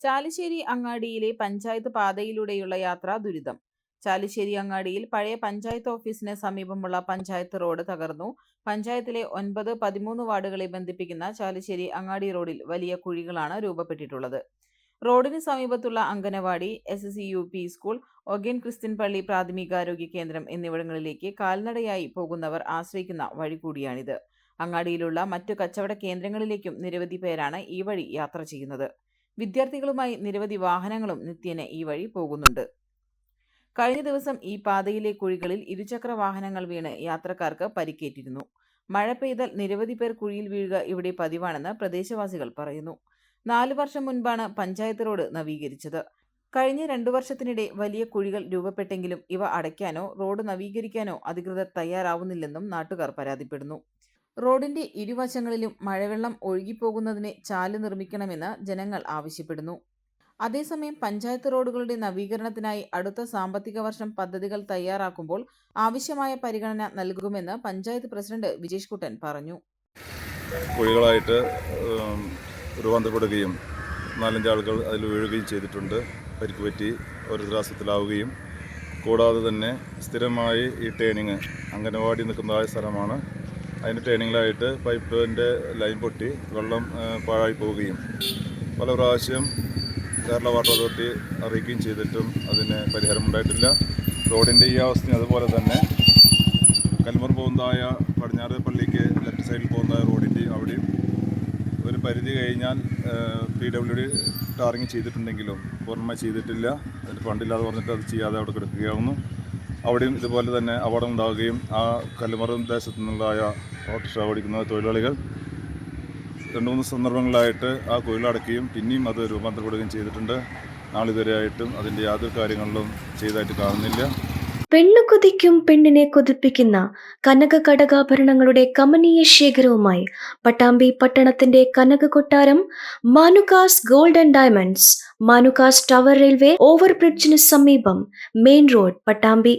ചാലിശ്ശേരി അങ്ങാടിയിലെ പഞ്ചായത്ത് പാതയിലൂടെയുള്ള യാത്ര ദുരിതം. ചാലിശ്ശേരി അങ്ങാടിയിൽ പഴയ പഞ്ചായത്ത് ഓഫീസിന് സമീപമുള്ള പഞ്ചായത്ത് റോഡ് തകർന്നു. പഞ്ചായത്തിലെ ഒൻപത് പതിമൂന്ന് വാർഡുകളെ ബന്ധിപ്പിക്കുന്ന ചാലിശ്ശേരി അങ്ങാടി റോഡിൽ വലിയ കുഴികളാണ് രൂപപ്പെട്ടിട്ടുള്ളത്. റോഡിന് സമീപത്തുള്ള anganwadi S S U P school ഒഗൻ Christian പള്ളി പ്രാഥമികാരോഗ്യ കേന്ദ്രം എന്നിവിടങ്ങളിലേക്ക് കാൽനടയായി പോകുന്നവർ ആശ്രയിക്കുന്ന വഴി കൂടിയാണിത്. അങ്ങാടിയിലുള്ള മറ്റു കച്ചവട കേന്ദ്രങ്ങളിലേക്കും നിരവധി പേരാണ് ഈ വഴി യാത്ര ചെയ്യുന്നത്. വിദ്യാർത്ഥികളുമായി നിരവധി വാഹനങ്ങളും നിത്യേന ഈ വഴി പോകുന്നുണ്ട്. കഴിഞ്ഞ ദിവസം ഈ പാതയിലെ കുഴികളിൽ ഇരുചക്ര വാഹനങ്ങൾ വീണ് യാത്രക്കാർക്ക് പരിക്കേറ്റിരുന്നു. മഴ പെയ്താൽ നിരവധി പേർ കുഴിയിൽ വീഴുക ഇവിടെ പതിവാണെന്ന് പ്രദേശവാസികൾ പറയുന്നു. നാലു വർഷം മുൻപാണ് പഞ്ചായത്ത് റോഡ് നവീകരിച്ചത്. കഴിഞ്ഞ രണ്ടു വർഷത്തിനിടെ വലിയ കുഴികൾ രൂപപ്പെട്ടെങ്കിലും ഇവ അടയ്ക്കാനോ റോഡ് നവീകരിക്കാനോ അധികൃതർ തയ്യാറാവുന്നില്ലെന്നും നാട്ടുകാർ പരാതിപ്പെടുന്നു. റോഡിന്റെ ഇരുവശങ്ങളിലും മഴവെള്ളം ഒഴുകിപ്പോകുന്നതിന് ചാൽ നിർമ്മിക്കണമെന്ന് ജനങ്ങൾ ആവശ്യപ്പെടുന്നു. അതേസമയം പഞ്ചായത്ത് റോഡുകളുടെ നവീകരണത്തിനായി അടുത്ത സാമ്പത്തിക വർഷം പദ്ധതികൾ തയ്യാറാക്കുമ്പോൾ ആവശ്യമായ പരിഗണന നൽകുമെന്ന് പഞ്ചായത്ത് പ്രസിഡന്റ് വിജേഷ് കുട്ടൻ പറഞ്ഞു. കുഴികളായിട്ട് രൂപാന്തരപ്പെടുകയും നാലഞ്ച് ആളുകൾ അതിൽ വീഴുകയും ചെയ്തിട്ടുണ്ട്. പരിക്ക് പറ്റി ഓരോരുത്തരാസത്തിലാവുകയും കൂടാതെ തന്നെ സ്ഥിരമായി ഈ ടേണിങ് അംഗനവാടി നിൽക്കുന്നതായ സ്ഥലമാണ് അതിന്റെ ട്രെയിനിങ്ങിലായിട്ട് പൈപ്പിന്റെ ലൈൻ പൊട്ടി വെള്ളം പാഴായി പോവുകയും. പല പ്രാവശ്യം കേരള വാട്ടർ അതോറിറ്റി അറിയിക്കുകയും ചെയ്തിട്ടും അതിന് പരിഹാരമുണ്ടായിട്ടില്ല. റോഡിന്റെ ഈ അവസ്ഥയും അതുപോലെ തന്നെ കൽമർ പോകുന്നതായ പടിഞ്ഞാറ് പള്ളിക്ക് ലെഫ്റ്റ് സൈഡിൽ പോകുന്ന റോഡിന്റെ അവിടെയും ഒരു പരിധി കഴിഞ്ഞാൽ പി ഡബ്ല്യു ഡി ടാറിങ് ചെയ്തിട്ടുണ്ടെങ്കിലും പൂർണമായി ചെയ്തിട്ടില്ല. അതിന് ഫണ്ടില്ലാതെ പറഞ്ഞിട്ട് അത് ചെയ്യാതെ അവിടെ കിടക്കുകയാവുന്നു. അവിടെയും ഇതുപോലെ തന്നെ അപകടം ഉണ്ടാവുകയും ആ കല്ലുമറം ദേശത്തു നിന്നുള്ളതായ ഓട്ടോറിക്ഷ ഓടിക്കുന്ന തൊഴിലാളികൾ രണ്ട് മൂന്ന് സന്ദർഭങ്ങളിലായിട്ട് ആ കുയിലടക്കുകയും പിന്നെയും അത് രൂപാന്തരപ്പെടുകയും ചെയ്തിട്ടുണ്ട്. നാളിതുവരെയായിട്ടും അതിന്റെ യാതൊരു കാര്യങ്ങളിലും ചെയ്തായിട്ട് കാണുന്നില്ല. പെണ്ണു കൊതിക്കും പെണ്ണിനെ കൊതിപ്പിക്കുന്ന കനക കടകാഭരണങ്ങളുടെ കമനീയ ശേഖരവുമായി പട്ടാമ്പി പട്ടണത്തിന്റെ കനക കൊട്ടാരം Manukas gold and diamonds Manukas tower railway ഓവർബ്രിഡ്ജിന് സമീപം മെയിൻ റോഡ് പട്ടാമ്പി